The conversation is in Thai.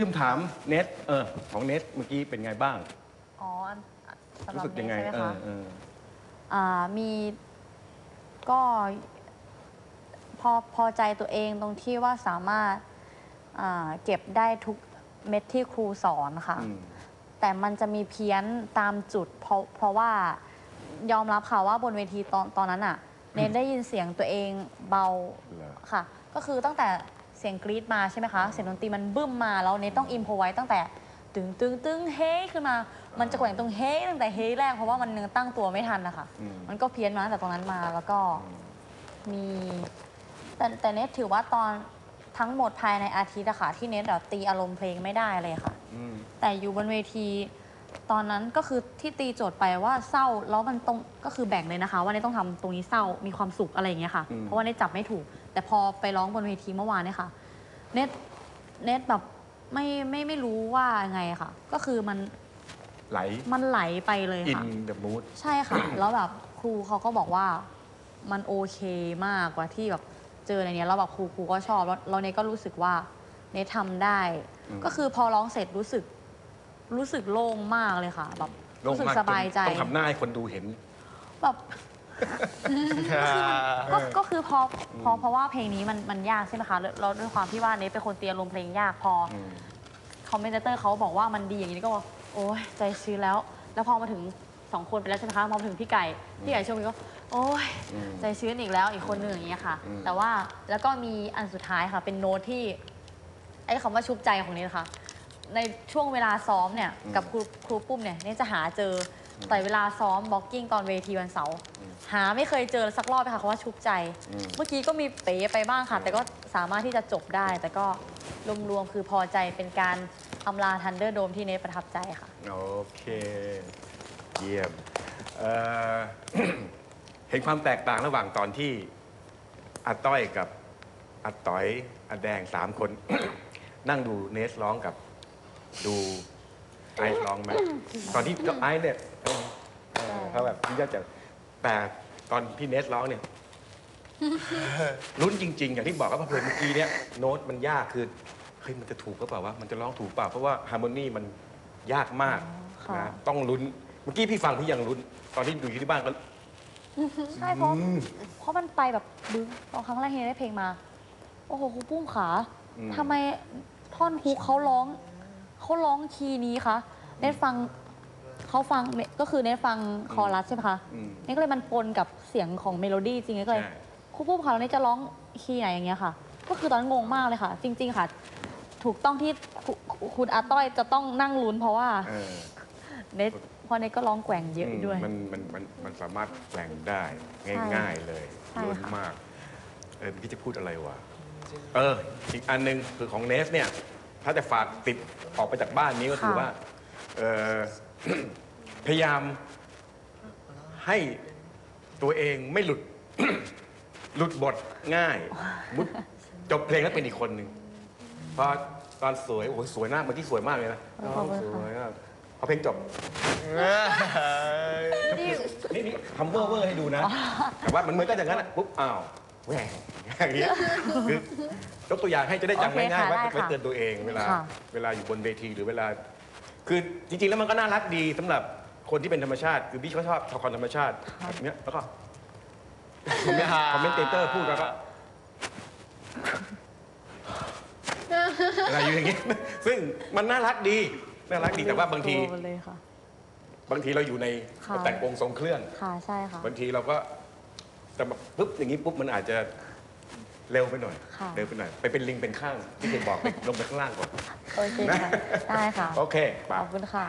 ลืมถามเน็ตเออของเน็ตเมื่อกี้เป็นไงบ้าง อ๋อสำหรู้รับสึกยังไงนี้ใช่ไหมเอคะอเออ อ่ามีก็พอพอใจตัวเองตรงที่ว่าสามารถอ่าเก็บได้ทุกเม็ดที่ครูสอนค่ะ อืม แต่มันจะมีเพี้ยนตามจุดเพราะเพราะว่ายอมรับค่ะว่าบนเวทีตอนตอนนั้นอะเนนได้ยินเสียงตัวเองเบาเหรอ ค่ะ ก็คือตั้งแต่เสียงกรี๊ดมาใช่ไหมคะ เสียงดนตรีมันบึ้มมาแล้วเนนต้องอิมพอไว้ตั้งแต่ตึงตึงตึงเฮ้ขึ้นมา มันจะแกว่งตรงเฮ้ตั้งแต่เฮ้แรกเพราะว่ามันยังตั้งตัวไม่ทันนะคะอืม มันก็เพี้ยนมาตั้งแต่ตรงนั้นมาแล้วก็มีแต่แต่เนทถือว่าตอนทั้งหมดภายในอาทิตย์อะค่ะที่เนทแบบตีอารมณ์เพลงไม่ได้เลยค่ะ อืม แต่อยู่บนเวที ตอนนั้นก็คือที่ตีโจทย์ไปว่าเศร้าแล้วมันตรงก็คือแบ่งเลยนะคะ ว่าเนทต้องทำตรงนี้เศร้ามีความสุขอะไรอย่างเงี้ยค่ะเพราะว่าเนทจับไม่ถูก แต่พอไปร้องบนเวทีเมื่อวานเนี่ยค่ะ เนทเนทแบบไม่ไม่ไม่รู้ว่าไงค่ะ ก็คือมันไหลมันไหลไปเลยอินค่ะ เดอะมูด ใช่ค่ะ แล้วแบบครูเขาก็บอกว่ามันโอเคมากกว่าที่แบบเจอในเนี้ยแล้วแบบครูครูก็ชอบแล้วเราเนทก็รู้สึกว่าเนททำได้ก็คือพอร้องเสร็จรู้สึกรู้สึกโล่งมากเลยค่ะ แบบรู้สึกสบายใจต้องทำหน้าให้คนดูเห็น แบบ ก็ก็คือพอพอเพราะว่าเพลงนี้มันมันยากใช่ไหมคะแล้วแล้วด้วยความที่ว่าเนทเป็นคนเตรียมลมณ์เพลงยากพออมคอมเมนเตอร์เขาบอกว่ามันดีอย่างนี้ก็บอกโอ้ยใจชื้นแล้ว แล้วพอมาถึงสองคนไปแล้วใช่ไหมคะพอมาถึงพี่ไก่พี่ไก่ชมก็โอ้ยอืมใจชื้นอีกแล้วอีกคนหนึ่งอย่างเงี้ยค่ะอืมแต่ว่าแล้วก็มีอันสุดท้ายค่ะ เป็นโน้ตที่ไอ้คำว่าชุบใจของนี้นะคะในช่วงเวลาซ้อมเนี่ยกับครูครูปุ้มเนี่ยเนี่ยจะหาเจอ แต่เวลาซ้อมบล็อกกิ้งตอนเวทีวันเสาร์หาไม่เคยเจอสักรอบเลยค่ะคำว่าชุบใจ อืม เมื่อกี้ก็มีเป๋ไปบ้างค่ะ แต่ก็สามารถที่จะจบได้ แต่ก็รวมๆคือพอใจเป็นการอำลาทันเดอร์โดมที่เนทประทับใจค่ะ โอเค เยี่ยมเอ่อ เห็นความแตกต่างระหว่างตอนที่อาต้อยกับอาต้อยอาแดงสามคน นั่งดูเนสร้องกับดู ไอซ์ร้องไหมตอนที่ไอซ์เนี่ยเออเออเขาแบบที่จะแต่ตอนที่เนสร้องเนี่ยลุ้นจริง ๆ อย่างที่บอกก็เพลงเมื่อกี้เนี่ยโน้ตมันยากคือเฮ้ยมันจะถูกหรือเปล่าวะมันจะร้องถูกเปล่าเพราะว่าฮาร์โมนีมันยากมากค่ะ นะต้องลุ้นเมื่อกี้พี่ฟังพี่ยังลุ้น ตอนที่ดูอยู่ที่บ้านก็ ใช่เพราะเพราะมันไปแบบบึ้งตอนครั้งแรกที่เนทได้เพลงมา โอ้โหครูปุ้มขาอืม ทำไมท่อนฮุกเขาร้อง เขาร้องคีย์นี้คะเนทฟังเขาฟังก็คือเนทฟังคอรัสใช่ไหมคะอืม เนทก็เลยมันปนกับเสียงของเมโลดี้จริงๆก็เลย ใช่ ครูปุ้มค่ะแล้วนี่จะร้องคีย์ไหนอย่างเงี้ยค่ะ ก็คือตอนนั้นงงมากเลยค่ะ จริง ๆ ค่ะ ถูกต้องที่ครูคุณอาต้อยจะต้องนั่งลุ้นเพราะว่าเออเนทเพอเนทก็ร้องแกว่งเยอะด้วย มันมันมันมันสามารถแปลงได้ใช่ง่าย ๆเลยใช่ลุ้นค่ะ มาก เออพี่จะพูดอะไรวะ เออ อีกอันหนึงคือของเนสเนี่ย ถ้าจะฝากติดออกไปจากบ้านนี้ก็คือว่าเออพยายามให้ตัวเองไม่หลุด หลุดบทง่ายมุดจบเพลงแล้วเป็นอีกคนหนึ่งพอตอนสวยโอ้โหสวยมากเมื่อกี้สวยมากเลยนะขอบคุณสค่ะวยมากพอเพลงจบ นี่นี่ทำเวอร์เวอร์ให้ดูนะ แต่ว่ามันเหมือนกันอย่างนั้นอะปุ๊บอ้าว แหวงอย่างเงี้ยคือยกตัวอย่างให้จะได้จำโอเคง่ายๆว่าค่ะได้ไว้ค่ะเตือนตัวเองเวลาค่ะ เวลาอยู่บนเวทีหรือเวลา คือจริงๆแล้วมันก็น่ารักดีสำหรับคนที่เป็นธรรมชาติ คือพี่ก็ชอบละครธรรมชาติแบบเนี้ยแล้วก็คอมเมนต์คอมเมนเตอร์พูดแล้วก็อะไรอยู่อย่างเงี้ยซึ่งมันน่ารักดีน่ารักดีแต่ว่าบางทีตัวเลยค่ะ บางทีเราอยู่ในค่ะ แต่งองค์ทรงเครื่อง ค่ะใช่ค่ะ บางทีเราก็ แต่แบบปุ๊บอย่างนี้ปุ๊บมันอาจจะเร็วไปหน่อย ค่ะ เร็วไปหน่อย ไปเป็นลิงเป็นข้างที่เคยบอกไปลงไปข้างล่างก่อน โอเคค่ะ ได้ค่ะ โอเคไป ขอบคุณค่ะ